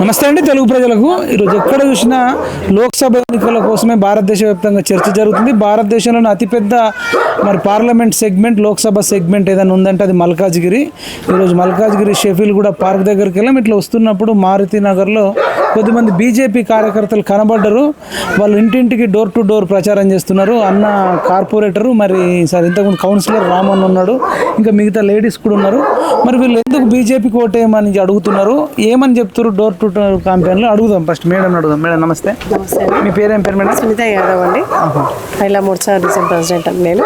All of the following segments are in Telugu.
నమస్తే అండి తెలుగు ప్రజలకు. ఈరోజు ఎక్కడ చూసినా లోక్సభ ఎన్నికల కోసమే భారతదేశ వ్యాప్తంగా చర్చ జరుగుతుంది. భారతదేశంలోని అతిపెద్ద మరి పార్లమెంట్ సెగ్మెంట్ లోక్సభ సెగ్మెంట్ ఏదైనా ఉందంటే అది మల్కాజ్గిరి. ఈరోజు మల్కాజ్గిరి షెఫీల్ కూడా పార్క్ దగ్గరికి వెళ్ళాం. ఇట్లా వస్తున్నప్పుడు మారుతి నగర్లో కొద్దిమంది బీజేపీ కార్యకర్తలు కనబడ్డరు. వాళ్ళు ఇంటింటికి డోర్ టు డోర్ ప్రచారం చేస్తున్నారు. అన్న కార్పొరేటరు మరి సార్ ఇంతకుముందు కౌన్సిలర్ రామన్ ఉన్నాడు. ఇంకా మిగతా లేడీస్ కూడా ఉన్నారు. మరి వీళ్ళు ఎందుకు బీజేపీకి ఓటేయమని అడుగుతున్నారు? ఏమని చెప్తారు డోర్ టు డోర్ క్యాంపెయిన్లో అడుగుదాం ఫస్ట్ మేడం అడుగుదాం. మేడం నమస్తే. మీ పేరేం పేరు మేడం? సునీత యాదవ్ అండి. మహిళా మోర్చా రీజన్ ప్రెసిడెంట్ అండి నేను.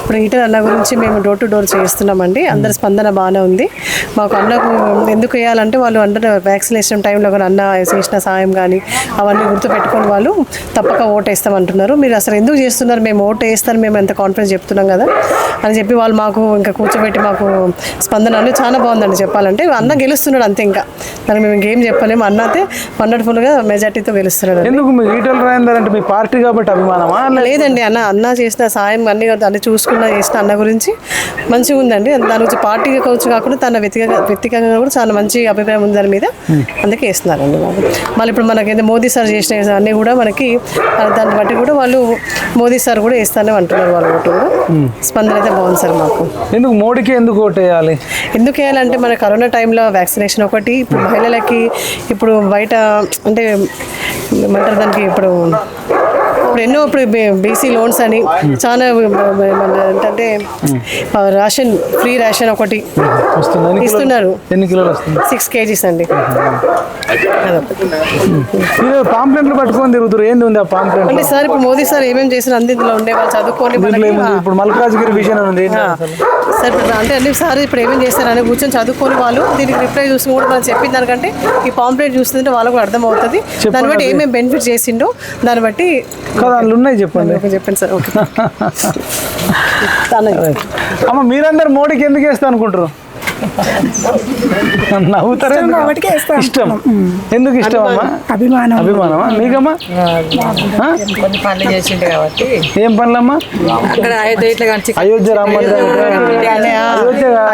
ఇప్పుడు ఈటర్ అన్న గురించి మేము డోర్ టు డోర్ చేస్తున్నామండి. అందరి స్పందన బాగానే ఉంది. మాకు అన్నకు ఎందుకు వేయాలంటే వాళ్ళు అందరూ వ్యాక్సినేషన్ టైంలో కూడా అన్న చేసిన సాయం కానీ అవన్నీ గుర్తు పెట్టుకొని వాళ్ళు తప్పక ఓటు వేస్తామంటున్నారు. మీరు అసలు ఎందుకు చేస్తున్నారు? మేము ఓటు వేస్తాను మేము ఎంత కాన్ఫిడెన్స్ చెప్తున్నాం కదా? అని చెప్పి వాళ్ళు మాకు ఇంకా కూర్చోబెట్టి మాకు స్పందన అనేది చాలా బాగుందండి చెప్పాలంటే. అన్న గెలుస్తున్నాడు అంతే ఇంకా. దానికి మేము ఇంకేం చెప్పలేము. అన్న అయితే వండర్ఫుల్గా మెజార్టీతో గెలుస్తున్నాడు ఎందుకు మీ ఈటల రాజేందర్ అంటే మీ పార్టీ కాబట్టి అభిమానమా? లేదండి అన్న అన్న చేసిన సాయం అన్ని అన్ని చూసుకున్న చేసిన అన్న గురించి మంచిగా ఉందండి. దాని గురించి పార్టీగా కావచ్చు కాకుండా తన వ్యక్తిగత వ్యక్తిగతంగా కూడా చాలా మంచి అభిప్రాయం ఉంది దాని మీద. అందుకే వేస్తున్నారండి వాళ్ళు. మళ్ళీ ఇప్పుడు మనకి మోదీ సార్ చేసిన అన్నీ కూడా మనకి దాన్ని బట్టి కూడా వాళ్ళు మోదీ సార్ కూడా వేస్తానే అంటున్నారు వాళ్ళ ఓటు కూడా. స్పందన అయితే బాగుంది సార్ మాకు. ఎందుకు మోడీకి ఎందుకు ఓటేయాలి ఎందుకు వేయాలంటే మన కరోనా టైంలో వ్యాక్సినేషన్ ఒకటి ఇప్పుడు మహిళలకి ఇప్పుడు బయట అంటే ఏమంటారు దానికి ఇప్పుడు ఇప్పుడు ఎన్నో ఇప్పుడు బీసీ లోన్స్ అని చాలా ఏంటంటే రేషన్ ఫ్రీ రేషన్ ఒకటి ఇస్తున్నారు. ఎన్ని కిలోలు వస్తుంది? సిక్స్ కేజీస్ అండి. మీరు పాంప్లెంట్లు పట్టుకొని తిరుగుతారు ఏంది ఉంది ఆ పాంప్లెంట్ అంటే సార్ ఇప్పుడు మోదీ సార్ ఏమేమి చేసిన అన్ని ఇందులో ఉండే వాళ్ళు చదువుకొని ఇప్పుడు మల్కాజ్గిరి విజన్ ఉంది? సార్ ఇప్పుడు అంటే అన్ని సార్ ఇప్పుడు ఏమేం చేస్తారని కూర్చొని చదువుకొని వాళ్ళు దీనికి రిప్లై చూసి కూడా మనం చెప్పిన దానికంటే ఈ పాంప్లెట్ చూస్తుంటే వాళ్ళకు అర్థమవుతుంది. దాన్ని బట్టి ఏమేమి బెనిఫిట్ చేసిండో దాన్ని బట్టి అందులో ఉన్నాయి చెప్పండి. చెప్పండి సార్. ఓకే. అమ్మ మీరందరు మోడీకి ఎందుకు వేస్తా అనుకుంటారు నవ్వుతారు. ఇష్టం ఎందుకు? ఇష్టం. అమ్మా? అభిమానం. అభిమానమా? మీకమ్మా? కొన్ని పనులు చేసిండు కాబట్టి. ఏం పనులమ్మా? అక్కడ అయోధ్య ఇట్లా అయోధ్య రామ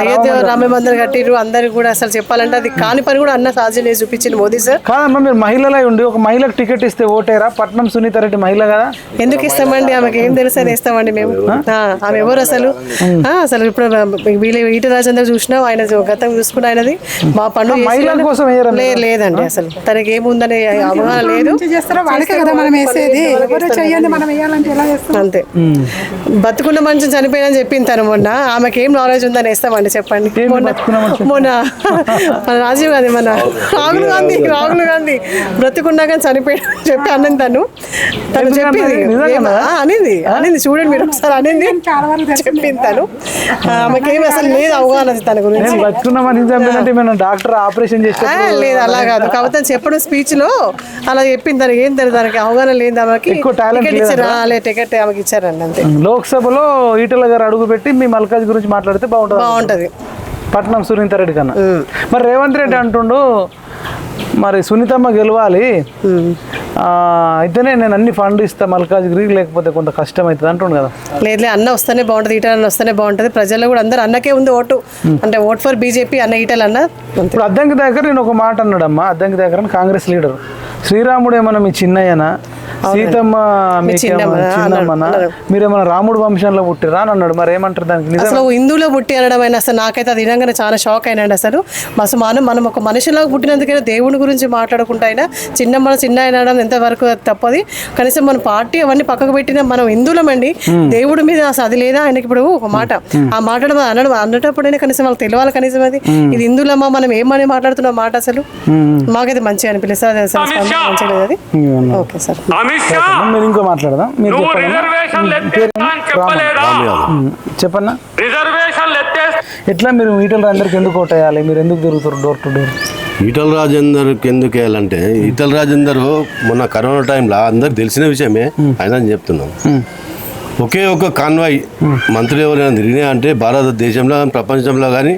అయోధ్య రామ మందిర్ కట్టిరు అందరు కూడా అసలు చెప్పాలంటే అది కాని పని కూడా అన్న సాధ్యం చూపించింది మోదీ సార్. కాదమ్మా మీరు మహిళలై ఉండి ఒక మహిళకు టికెట్ ఇస్తే ఓటేరా? పట్నం సునీత రెడ్డి మహిళ కదా? ఎందుకు ఇస్తామండి? ఆమెకి ఏం తెలుసు అని ఇస్తామండి మేము. ఆ, ఆమె ఎవరు అసలు? అసలు ఇప్పుడు వీళ్ళ ఈట రాజేందర్ చూసినా ఆయన గతం చూసుకున్న ఆయనది. మా పండుగ మహిళల కోసం లేదండి అసలు. తనకి ఏముందనే అవగాహన లేదు. మంచి చేస్తారో? వాళ్ళకే కదా మనం వేసేది. ఎవరు చెయ్యండి? మనం వేయాలంటే ఎలా వేస్తాం అంతే. బతుకున్న మనిషిని చనిపోయినని చెప్పింది తను మొన్న. ఆమెకి ఏం నాలెడ్జ్ ఉందని వేస్తామండి చెప్పండి. మొన్న మనిషి? మొన్న మన రాజీవ్ గాంధీ మన రాహుల్ గాంధీ. రాహుల్ గాంధీ బ్రతుకున్నాక చనిపోయాడు అని చెప్పి అన్నది తను. తను చెప్పింది. అనింది. అనింది. చూడండి మీరు ఒకసారి అనింది. చెప్పింది తను. ఆమెకి ఏమి అసలు లేదు అవగాహన తన గురించి. నేను బతుకున్న మనిషి చంపినట్టు మేము డాక్టర్ ఆపరేషన్ చేస్తే ఆ, లేదు అలా కాదు. కాకపోతే చెప్పడం స్పీచ్లో అలా చెప్పింది. దానికి ఏం తెలియదు. దానికి అవగాహన లేదు ఆమెకి టికెట్ లేదా? ఇచ్చారు. టికెట్ ఆమెకి ఇచ్చారండి అంతే. లోక్సభలో ఈటల గారు అడుగు పెట్టి మీ మల్కాజ్ గురించి మాట్లాడితే బాగుంటుంది. బాగుంటది. పట్నం సునీత రెడ్డి కన్నా. మరి రేవంత్ రెడ్డి అంటుండు మరి సునీతమ్మ గెలవాలి. ఆ, అయితేనే నేను అన్ని ఫండ్ ఇస్తా మల్కాజ్గిరి లేకపోతే కొంత కష్టం అవుతుంది అంటుండు కదా. లేదులే అన్న వస్తేనే బాగుంటుంది ఈటల అన్న వస్తేనే బాగుంటుంది. ప్రజల్లో కూడా అందరు అన్నకే ఉంది ఓటు. అంటే ఓట్ ఫర్ బీజేపీ అన్న ఈటల అన్న ఇప్పుడు అద్దంకి దగ్గర నేను ఒక మాట అన్నాడమ్మా అద్దంకి దగ్గర కాంగ్రెస్ లీడర్. శ్రీరాముడు ఏమన్నా మీ చిన్నయ్యనా? సీతమ్మ. మీరేమన్నా రాముడు వంశంలో పుట్టిరా అని అన్నాడు. మరి ఏమంటారు దానికి? అసలు హిందువులో పుట్టి అనడం అయినా అసలు నాకైతే అది వినంగానే చాలా షాక్ అయినాడు అసలు. అసలు మనం మనం ఒక మనిషిలాగా పుట్టినందుకైనా దేవుని గురించి మాట్లాడుకుంటా అయినా చిన్న మన చిన్న అనడం ఎంతవరకు తప్పది. కనీసం మన పార్టీ అవన్నీ పక్కకు పెట్టినా మనం హిందువులమండి దేవుడి మీద అసలు అది లేదా ఆయనకి ఇప్పుడు ఒక మాట. ఆ మాట్లాడడం అనడం అన్నటప్పుడైనా కనీసం వాళ్ళకి తెలియాలి కనీసం అది. ఇది హిందువులమ్మా మనం ఏమని మాట్లాడుతున్న మాట అసలు? మాకైతే మంచిగా అనిపిస్తుంది మంచిగా లేదు అది. Okay sir. మీరు ఇంకో మాట్లాడదాం? మీరు చెప్పన్నా? ఎట్లా మీరు ఈటలు అందరికి ఎందుకు ఓటేయాలి మీరు ఎందుకు తిరుగుతారు డోర్ టు డోర్ ఈటల రాజేందర్కి ఎందుకు వేయాలంటే ఈటల రాజేందర్ మొన్న కరోనా టైంలో అందరికి తెలిసిన విషయమే ఆయన చెప్తున్నాం. ఒకే ఒక కాన్వాయ్ మంత్రి ఎవరైనా తిరిగినా అంటే భారతదేశంలో కానీ ప్రపంచంలో కానీ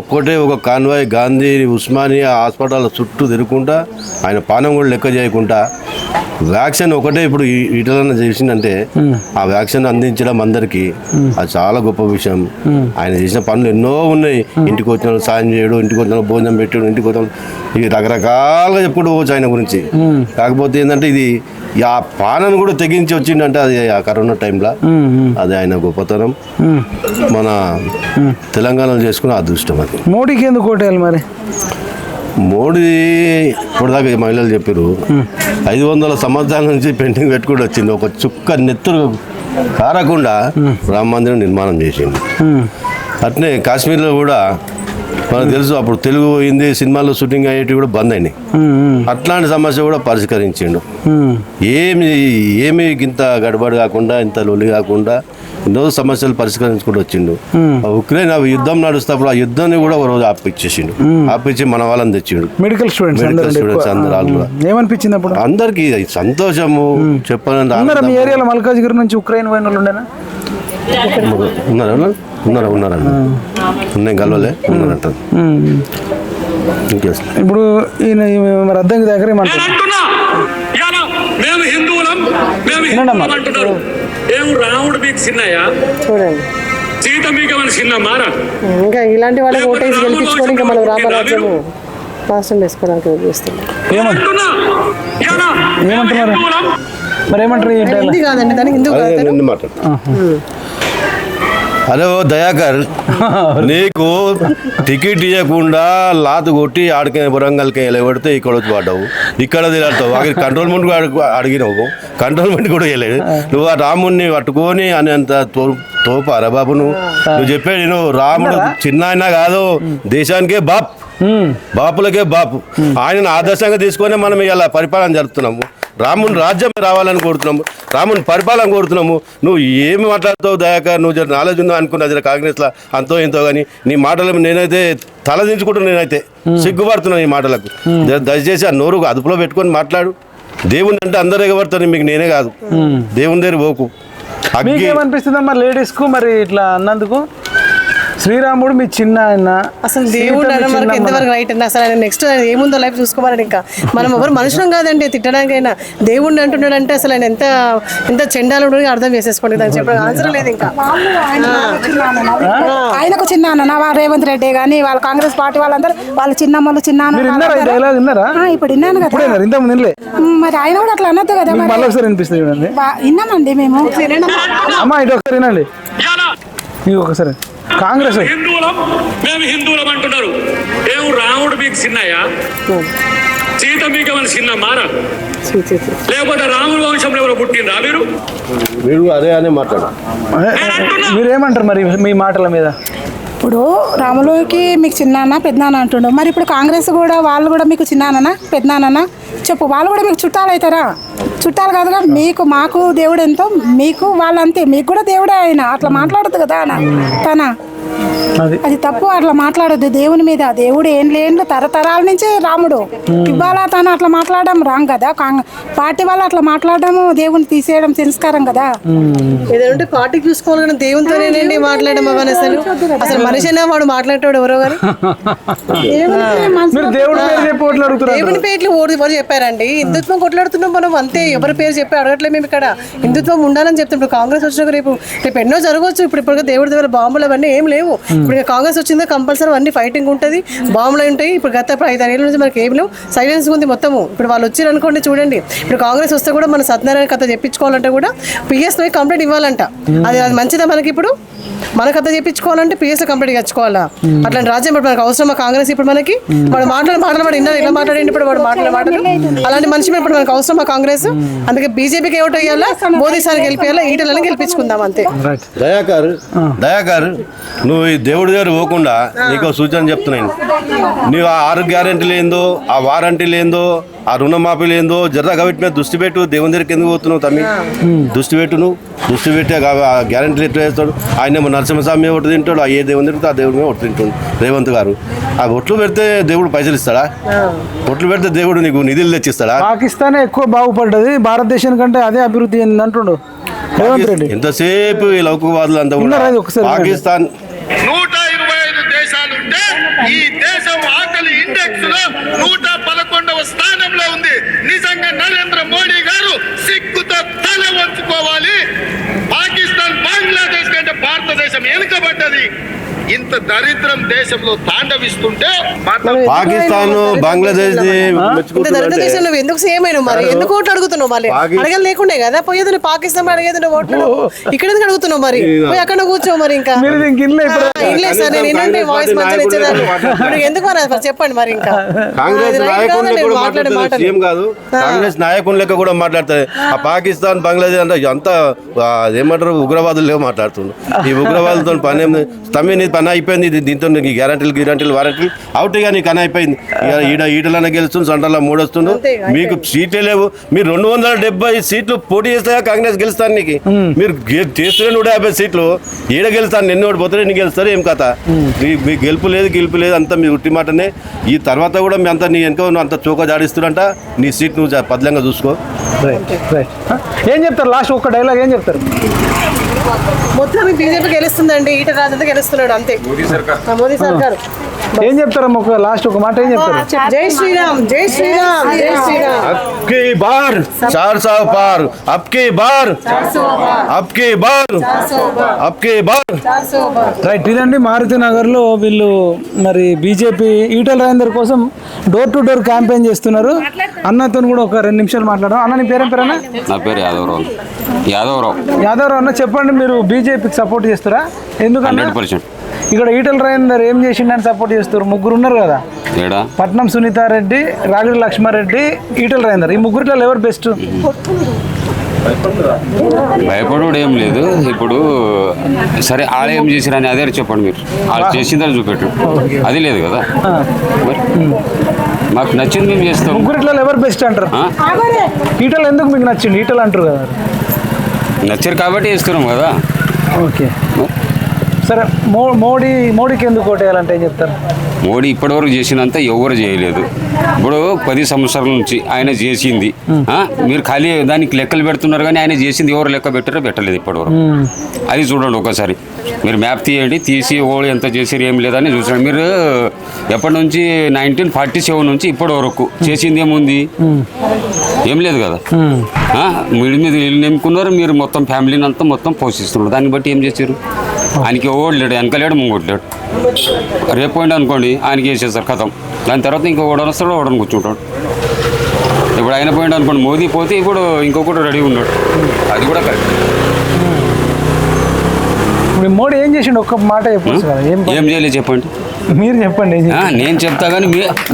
ఒక్కటే ఒక కాన్వాయ్ గాంధీ ఉస్మానియా హాస్పిటల్ చుట్టూ తిరుగుకుంటా ఆయన పానం కూడా లెక్క చేయకుండా వ్యాక్సిన్ ఒకటే ఇప్పుడు ఈటలన్న చేసిందంటే ఆ వ్యాక్సిన్ అందించడం అందరికీ అది చాలా గొప్ప విషయం. ఆయన చేసిన పనులు ఎన్నో ఉన్నాయి. ఇంటికి వచ్చిన సాయం చేయడం ఇంటికి వచ్చిన భోజనం పెట్టడం ఇంటికి వచ్చిన ఇది రకరకాలుగా చెప్పుకుంటూ పోవచ్చు ఆయన గురించి. కాకపోతే ఏంటంటే ఇది ఆ పానను కూడా తెగించి వచ్చిందంటే అది ఆ కరోనా టైంలో. అది ఆయన గొప్పతనం. మన తెలంగాణలో చేసుకున్న అదృష్టం అది. మోడీకి ఎందుకు ఓటేయాలి మరి? మోడీ ఇప్పటిదాకా మహిళలు చెప్పారు ఐదు వందల సంవత్సరాల నుంచి పెయింటింగ్ పెట్టుకుంటూ వచ్చింది. ఒక చుక్క నెత్తురు కారకుండా రామ మందిరం నిర్మాణం చేసింది అట్నే కాశ్మీర్లో కూడా మనకు తెలుసు అప్పుడు తెలుగు హిందీ సినిమాల్లో షూటింగ్ అయ్యేటివి కూడా బంద్ అయినాయి. అట్లాంటి సమస్య కూడా పరిష్కరించిండు. ఏమి ఏమి ఇంత గడబడి కాకుండా ఇంత లొల్లి కాకుండా ఎన్నో సమస్యలు పరిష్కరించుకుంటూ వచ్చిండు. ఉక్రెయిన్ యుద్ధం నడుస్తున్నప్పుడు ఆ యుద్ధాన్ని కూడా ఒక రోజు ఆపిచ్చేసిండు. ఆపిచ్చి మన వాళ్ళని తెచ్చిండు. మెడికల్ స్టూడెంట్స్ మెడికల్ అందరూ స్టూడెంట్స్ అందరు వాళ్ళు కూడా. ఏమనిపించింది అప్పుడు? అందరికి సంతోషము చెప్పాలంటే. ఏరియాలో మల్కాజ్గిరి నుంచి ఉక్రెయిన్ పోయిన వాళ్ళు ఉండేనా ఉన్నారా? ఉన్నారు? ఉన్నారండి ఉన్నాయి కలవలే. ఉన్నారంట. ఇప్పుడు ఈయన మరి అద్దంకి దగ్గర నేను ఏమంటారు అంటున్నా. ఇవాళ మేము హిందువులం మేము వినండమ్మా. హిందువులం అంటున్నారు. ఏం రాముడు మీకు చిన్నయ్య? చూడండి. సీత మీకు ఏమైనా చిన్న మారా? ఇంకా ఇలాంటి వాళ్ళకి ఓటేసి గెలిపించుకొని ఇంకా మనం రామరాజ్యము రాష్ట్రం మేము ఏమంటున్నారు? హిందువులం. మరి ఏమంటారు? కాదండి దానికి హిందూ కాదు మాట్లాడు హలో దయాకర్ నీకు టికెట్ ఇవ్వకుండా లాతు కొట్టి ఆడికి వరంగల్కి వెళ్ళబడితే ఇక్కడ వచ్చి పడ్డావు ఇక్కడ తిరుగుతావు. అక్కడ కంట్రోల్మెంట్ కూడా అడిగినావు. కంట్రోల్మెంట్ కూడా వెళ్ళలేదు నువ్వు ఆ రాముడిని పట్టుకొని అని అంత తోపారా బాబు నువ్వు? నువ్వు చెప్పేది నువ్వు రాముడు చిన్న ఆయన కాదు. దేశానికే బాప్. బాపులకే బాపు. ఆయనను ఆదర్శంగా తీసుకొని మనం ఇలా పరిపాలన జరుపుతున్నాము. రాముని రాజ్యం రావాలని కోరుతున్నాము రాముని పరిపాలన కోరుతున్నాము. నువ్వు ఏమి మాట్లాడుతావు దయాకర్? నువ్వు నాలెడ్జ్ ఉందా అనుకున్నా కాంగ్రెస్లో అంతో ఇంతో కానీ నీ మాటలు నేనైతే తలదించుకుంటున్నా నేనైతే సిగ్గుపడుతున్నా ఈ మాటలకు. దయచేసి ఆ నోరు అదుపులో పెట్టుకొని మాట్లాడు. దేవుని అంటే అందరూ ఎగబడతారు మీకు నేనే కాదు. దేవుని దగ్గర పోకు. అగ్గి మీకేమనిపిస్తుంది అమ్మా లేడీస్కు మరి ఇట్లా అన్నందుకు? శ్రీరాముడు మీ చిన్న ఆయన. అసలు దేవుడు మనకి. ఎంతవరకు రైట్ అండి? అసలు ఆయన నెక్స్ట్ ఆయన ఏముందో లైఫ్ చూసుకోవాలని ఇంకా. మనం ఎవరు మనుషులం కాదండి తిట్టడానికైనా. దేవుడిని అంటున్నాడు అంటే అసలు ఆయన ఎంత ఎంత చెండాలు అర్థం చేసేసుకోండి. దానికి చెప్పడం ఆన్సర్ లేదు ఇంకా. ఆయనకు చిన్న అన్న రేవంత్ రెడ్డి కానీ వాళ్ళ కాంగ్రెస్ పార్టీ వాళ్ళందరూ వాళ్ళ చిన్నమ్మలు చిన్న ఇప్పుడు విన్నాను కదా. మరి ఆయన కూడా అట్లా అనొద్దు కదా విన్నామండి మేము. అమ్మా ఇటు ఒకసారి వినండి ఒకసారి. కాంగ్రెస్. హిందువులం మేము హిందువులం అంటున్నారు. ఏం రాముడు మీకు చిన్నయ్య? సీత మీకు ఏమైనా చిన్న మారా? లేకపోతే రాముడు వంశంలో ఎవరు పుట్టిందా మీరు? వీడు అదే అనే మాట్లాడు. మీరేమంటారు మరి మీ మాటల మీద? ఇప్పుడు రాములోకి మీకు చిన్నాన్న పెద్దనాన్న అంటుండు. మరి ఇప్పుడు కాంగ్రెస్ కూడా వాళ్ళు కూడా మీకు చిన్నాన్న పెద్దనాన్న చెప్పు వాళ్ళు కూడా మీకు చుట్టాలు అవుతారా చుట్టాలు కాదుగా మీకు మాకు దేవుడు ఎంతో మీకు వాళ్ళంతే మీకు కూడా దేవుడే ఆయన. అట్లా మాట్లాడదు కదా తన అది. తప్పు అట్లా మాట్లాడొద్దు. దేవుని మీద దేవుడు ఏం లేని తరతరాల నుంచే రాముడు. ఇవాళ తను అట్లా మాట్లాడడం రాంగ్ కదా? కాంగ్ పార్టీ వాళ్ళు అట్లా మాట్లాడడం దేవుని తీసేయడం సంస్కారం కదా? ఏదంటే పార్టీకి చూసుకోవాలి కానీ దేవునితోనేనండి మాట్లాడడం అసలు అసలు మనిషి అయినా వాడు మాట్లాడేవాడు ఎవరో కానీ మీరు దేవుడి పేరు చెప్పి ఓట్లు అడుగుతున్నారు. దేవుని పేర్లు ఓడి చెప్పారండి. హిందుత్వం కొట్లాడుతున్నాం మనం అంతే ఎవరి పేరు చెప్పి అడగట్లేదు మేము ఇక్కడ. హిందుత్వం ఉండాలని చెప్తాం ఇప్పుడు కాంగ్రెస్ వచ్చినాక రేపు రేపు ఎన్నో జరగవచ్చు. ఇప్పుడు ఇప్పుడు దేవుడి దగ్గర బాంబులు అవన్నీ ఏం లేవు. ఇప్పుడు కాంగ్రెస్ వచ్చిందో కంపల్సరీ అన్ని ఫైటింగ్ ఉంటుంది. బాంబులు ఉంటాయి. ఇప్పుడు గత ఐదు ఏళ్ళ నుంచి మనకి ఏం లేవు. సైలెన్స్ ఉంది మొత్తము. ఇప్పుడు వాళ్ళు వచ్చారు అనుకోండి చూడండి. ఇప్పుడు కాంగ్రెస్ వస్తే కూడా మన సత్యనారాయణ కథ చెప్పించుకోవాలంటే కూడా పిఎస్ కంప్లీట్ ఇవ్వాలంట. అది అది మంచిదా మనకి ఇప్పుడు? మన కథ చెప్పించుకోవాలంటే పిఎస్ కంప్లీట్ తెచ్చుకోవాలా? అట్లాంటి రాజ్యం ఇప్పుడు మనకు అవసరమా కాంగ్రెస్ ఇప్పుడు మనకి? వాడు మాట్లాడే మాటలు వాడు ఇన్నారు ఇలా మాట్లాడండి ఇప్పుడు వాడు మాట్లాడే మాటలు. అలాంటి మనిషి ఇప్పుడు మనకు అవసరమా కాంగ్రెస్? అందుకే బీజేపీకి ఏమిటి అయ్యాలా మోదీ సార్ గెలిపేయాలా? ఈటలని గెలిపించుకుందాం అంతే. దయాకర్ దయాకర్ నువ్వు ఈ దేవుడి దగ్గర పోకుండా నీకు సూచన చెప్తున్నాను. నీవు ఆ ఆరు గ్యారెంటీ లేదో ఆ వారంటీ లేదో ఆ రుణమాఫీలు ఏందో జర్ర కాబట్టి మీద దృష్టి పెట్టు దేవుని దగ్గరికి ఎందుకు పోతున్నావు తమ్మి? దృష్టి పెట్టు నువ్వు దృష్టి పెట్టి ఆ గ్యారెంటీలు ఎట్లా వేస్తాడు ఆయన ఏమో నరసింహస్వామి ఒకటి తింటాడు ఆ ఏ దేవుని తింటే ఆ దేవుడి మీద ఒకటి తింటాడు రేవంత్ గారు. ఆ ఒట్లు పెడితే దేవుడు పైసలు ఇస్తాడా? ఒట్లు పెడితే దేవుడు నీకు నిధులు తెచ్చిస్తాడా? పాకిస్తానే ఎక్కువ బాగుపడ్డది భారతదేశం కంటే అదే అభివృద్ధి అంటుండు రేవంత్ రెడ్డి. ఎంతసేపు ఈ లౌకికవాదులు అంతా. పాకిస్తాన్ నూట ఇరవై ఐదు దేశాలుంటే ఈ దేశం ఆకలి ఇండెక్స్లో నూట పదకొండవ స్థానంలో ఉంది. నిజంగా నరేంద్ర మోడీ గారు సిగ్గుతో తల వంచుకోవాలి పాకిస్తాన్ బంగ్లాదేశ్ కంటే భారతదేశం వెనుకబడ్డది ఇంత దరిద్రం దేశంలో తాండవిస్తుంటే మాత్రం పాకిస్తాన్ బంగ్లాదేశ్ దరిద్ర దేశంలో నువ్వు ఎందుకు సేమ్ అయినావు మరి? ఎందుకు ఓట్లు అడుగుతున్నావు మళ్ళీ? పాకి- అడగలు లేకుండే కదా పోయేది నువ్వు పాకిస్తాన్ అడిగేది నువ్వు ఓట్లు ఇక్కడ ఎందుకు అడుగుతున్నావు మరి? పోయి అక్కడ కూర్చో మరి ఇంకా. మీరు ఇన్లేదు సార్ నేను ఏంటంటే వాయిస్ మంచిగా ఇచ్చేదాన్ని. ఇప్పుడు ఎందుకు మరి చెప్పండి మరి ఇంకా. కాంగ్రెస్ కాదా కాంగ్రెస్ నాయకులు లెక్క కూడా మాట్లాడుతుంది ఆ పాకిస్తాన్ బంగ్లాదేశ్ అంటే అంతా ఆ, అదేమంటారు? ఉగ్రవాదులు మాట్లాడుతున్నారు ఈ ఉగ్రవాదులతో పని ఏం లేదు. తమ్మి నీ పని అయిపోయింది. ఇది దీంతో నీకు గ్యారంటీలు గ్యారంటీలు వారంటీలు అవుట్ ఇక నీకు పని అయిపోయింది. ఈడ ఈటలన గెలుస్తుంది సంటలో మూడు వస్తుండు మీకు సీట్లే లేవు. మీరు రెండు వందల డెబ్బై సీట్లు పోటీ చేస్తే కాంగ్రెస్ గెలుస్తాను నీకు. మీరు గె- చేస్తూనే నూట యాభై సీట్లు. ఈడ గెలుస్తాను నిన్న ఓడిపోతే నీకు గెలుస్తారు? ఏం కథ? మీ- మీ గెలుపు లేదు గెలుపు లేదు అంతా మీ ఉట్టి మాటనే. ఈ తర్వాత కూడా మీ అంతా నీ వెనుక నువ్వు అంత చోక జాడిస్తుడంట. నీ సీట్ నువ్వు పదిలంగా చూసుకో. రైట్ రైట్ ఏం చెప్తారు? లాస్ట్ ఒక్క డైలాగ్ ఏం చెప్తారు? మొత్తం బీజేపీ గెలుస్తుందండి ఈట రాజంతా గెలుస్తున్నాడు అంతే. మోదీ సర్కార్. ఏం చెప్తారమ్మా ఒక లాస్ట్ ఒక మాట ఏం చెప్తారు? జై శ్రీరామ్ జై శ్రీరామ్ జై శ్రీరామ్. అబ్కి బార్ చార్ సौ పార్ అబ్కి బార్ అబ్కి బార్ అబ్కి బార్. రైట్ ఇదండి మారుతి నగర్లో వీళ్ళు మరి బీజేపీ ఈటల రాజేందర్ కోసం డోర్ టు డోర్ క్యాంపెయిన్ చేస్తున్నారు. అన్నతో కూడా ఒక రెండు నిమిషాలు మాట్లాడడం అన్న నీ పేరేం పేరన్నా? నా పేరు యాదవరావు. యాదవరావు. యాదవ్ అన్న చెప్పండి మీరు బీజేపీకి సపోర్ట్ చేస్తారా? పర్సెంట్. ఇక్కడ ఈటల రాజేందర్ ఏం చేసిండని సపోర్ట్ చేస్తారు ముగ్గురు ఉన్నారు కదా? పట్నం సునీతారెడ్డి రాగిడి లక్ష్మారెడ్డి ఈటల రాజేందర్ ఈ ముగ్గురిలో ఎవరు బెస్ట్ భయపడు ఏం లేదు. ఇప్పుడు సరే ఆడ ఏం చేసిరని అదే చెప్పండి మీరు. వాళ్ళు చేసిందని చూపెట్టు. అది లేదు కదా? మాకు నచ్చింది మేము చేస్తాం. ముగ్గురిట్లో ఎవరు బెస్ట్ అంటారు? ఈటలు ఎందుకు మీకు నచ్చింది? ఈటలు అంటారు కదా నచ్చారు కాబట్టి వేస్తున్నాం కదా? ఓకే. సరే మో మోడీ మోడీకి ఎందుకు ఓటేయాలంటే ఏం చెప్తారు? మోడీ ఇప్పటివరకు చేసినంత ఎవరు చేయలేదు. ఇప్పుడు పది సంవత్సరాల నుంచి ఆయన చేసింది? మీరు ఖాళీ దానికి లెక్కలు పెడుతున్నారు కానీ ఆయన చేసింది ఎవరు లెక్క పెట్టారో పెట్టలేదు ఇప్పటివరకు. అది చూడండి ఒకసారి. మీరు మ్యాప్ తీయండి తీసి ఓళ్ళు ఎంత చేసారు ఏం లేదని చూసాడు మీరు ఎప్పటి నుంచి? నైన్టీన్ ఫార్టీ సెవెన్ నుంచి ఇప్పటి వరకు చేసింది ఏముంది? ఏం లేదు కదా? మీరు మీద నింపుకున్నారు మీరు మొత్తం ఫ్యామిలీని అంతా మొత్తం పోషిస్తున్నారు. దాన్ని బట్టి ఏం చేశారు ఆయనకి ఓడి లేడు వెనక లేడు ముంగోటి లేడు. రేపు పోయింది అనుకోండి ఆయనకి వేసేస్తారు కథం. దాని తర్వాత ఇంకో ఓడని వస్తాడు ఓడని కూర్చుంటాడు. ఇప్పుడు ఆయన పోయింది అనుకోండి మోదీ పోతే ఇప్పుడు ఇంకొకటి రెడీ ఉన్నాడు. అది కూడా కరెక్ట్. ఇప్పుడు మోడీ ఏం చేసిండు? ఒక్క మాట కదా ఏం చేయలేదు చెప్పండి. మీరు చెప్పండి? నేను చెప్తా కానీ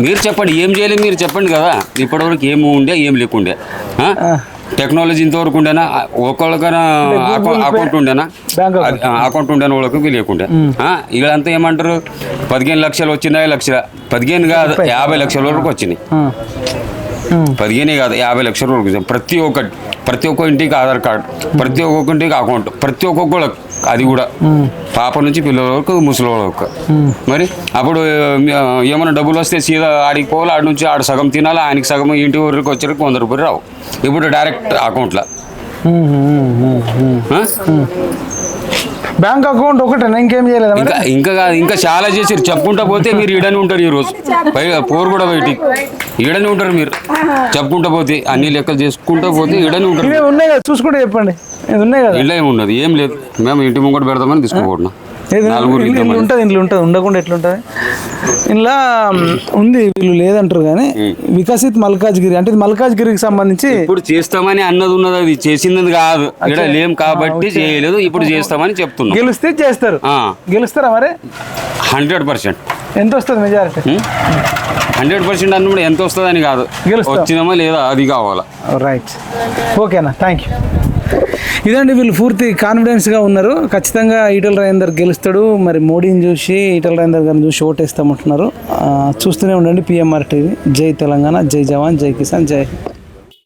మీరు చెప్పండి ఏం చేయలేదు మీరు చెప్పండి కదా. ఇప్పటివరకు ఏమి ఉండే ఏం లేకుండే? టెక్నాలజీ ఇంతవరకు ఉండేనా? ఒకళ్ళకైనా అకౌ- అకౌంట్ ఉండేనా? అకౌంట్. ఉండేనా వాళ్ళకి లేకుండే వీళ్ళంతా ఏమంటారు? పదిహేను లక్షలు వచ్చినాయి లక్షల పదిహేను కాదు యాభై లక్షల వరకు వచ్చినాయి. పదిహేనే కాదు యాభై లక్షల వరకు. ప్రతి ఒక్కటి ప్రతి ఒక్క ఇంటికి ఆధార్ కార్డు ప్రతి ఒక్కొక్క ఇంటికి అకౌంట్ ప్రతి ఒక్కొక్కళ్ళకి అది కూడా. పాప నుంచి పిల్లల వరకు ముసలి వరకు. మరి అప్పుడు ఏమైనా డబ్బులు వస్తే సీదా ఆడికి పోవాలి ఆడి నుంచి ఆడ సగం తినాలి ఆయనకి సగం ఇంటి ఊరికి వచ్చరికి వంద రూపాయలు రావు. ఇప్పుడు డైరెక్ట్ అకౌంట్లో బ్యాంక్ అకౌంట్ ఒకటేనా? ఇంకేం చేయలేదా? ఇంకా ఇంకా కాదు ఇంకా చాలా చేసారు చెప్పుకుంటా పోతే మీరు ఈడనే ఉంటారు ఈ రోజు పైగా పోరు కూడా బయటికి. ఈడనే ఉంటారు మీరు. చెప్పుకుంటా పోతే అన్ని లెక్కలు చేసుకుంటా పోతే ఈడనే ఉంటారు. ఇవే ఉన్నాయి కదా? చూసుకుంటే చెప్పండి. ఉన్నాయి కదా? ఇళ్ళ ఏమున్నది? ఏం లేదు. మేము ఇంటి ముంగట పెడదామని తీసుకుపోతున్నాం. ఉంటుంది ఇంట్లో ఉంటుంది ఉండకుండా ఎట్లుంటుంది? ఇలా ఉంది వీళ్ళు లేదంటారు కానీ వికసిత్ మల్కాజ్గిరి అంటే ఇది మల్కాజ్గిరికి సంబంధించి ఇప్పుడు చేస్తామని అన్నది ఉన్నది అది చేసింది కాదు. ఇక్కడ లేం కాబట్టి చేయలేదు ఇప్పుడు చేస్తామని చెప్తున్నాం. గెలిస్తే చేస్తారు. గెలుస్తారా మరి? Hundred percent. ఎంత వస్తుంది మెజారిటీ? హండ్రెడ్ పర్సెంట్ అన్నప్పుడు ఎంత వస్తుందని కాదు. వచ్చినామా లేదా అది కావాలా. రైట్ ఓకేనా థ్యాంక్ యూ ఇదండి వీళ్ళు పూర్తి కాన్ఫిడెన్స్గా ఉన్నారు. ఖచ్చితంగా ఈటల రాజేందర్ గెలుస్తాడు. మరి మోడీని చూసి ఈటల రాజేందర్ గారిని చూసి ఓటేస్తామంటున్నారు. చూస్తూనే ఉండండి. పిఎంఆర్ టీవీ జై తెలంగాణ జై జవాన్ జై కిసాన్ జై హింద్.